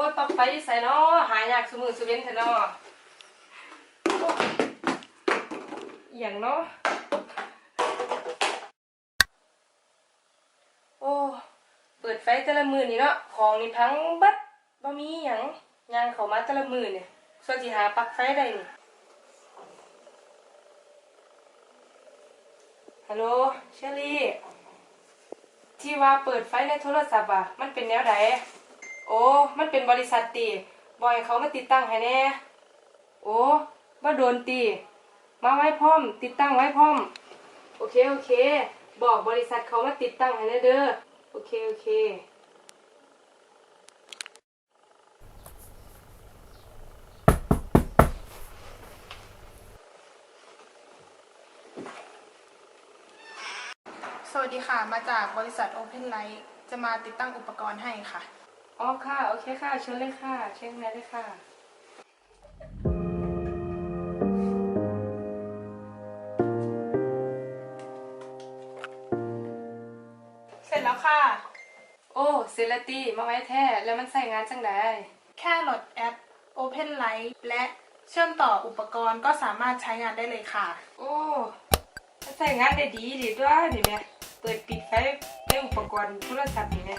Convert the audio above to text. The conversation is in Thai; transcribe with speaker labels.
Speaker 1: อ้ยปักไฟใส่เนาะหายากสมือสุเวนเถอะเนาะอย่างเนาะโอ้เปิดไฟแต่ละมือนี่เนาะของนี่พังบัดบ่มีหยังยางเข้ามาแต่ละมือเนี่ยส่วนสิหาปักไฟได้นี่ฮัลโหลเชอรี่ที่ว่าเปิดไฟในโทรศัพท์อะมันเป็นแนวใด โอ้ มันเป็นบริษัทตีบอยเขามาติดตั้งให้แน่ โอ้ว่าโดนตี มาไว้พร้อม ติดตั้งไว้พร้อม โอเค โอเค บอกบริษัทเขามาติดตั้งให้แน่เด้อ โอเค โอเค
Speaker 2: สวัสดีค่ะ มาจากบริษัท Open Light จะมาติดตั้งอุปกรณ์ให้ค่ะ
Speaker 1: อ๋อค่ะ โอเคค่ะเชิญเลยค่ะ เชิญเลยค่ะ
Speaker 2: เสร็จแล้วค่ะ
Speaker 1: โอ้เซเลตีมาไว้แท้แล้วมันใส่งานจังได
Speaker 2: แค่โหลดแอป Open Light และเชื่อมต่ออุปกรณ์ก็สามารถใช้งานได้เลยค่ะ
Speaker 1: โอ้ใส่งานได้ดีดีด้วยนี่แม่เปิดปิดไฟในอุปกรณ์โทรศัพท์นี่แม่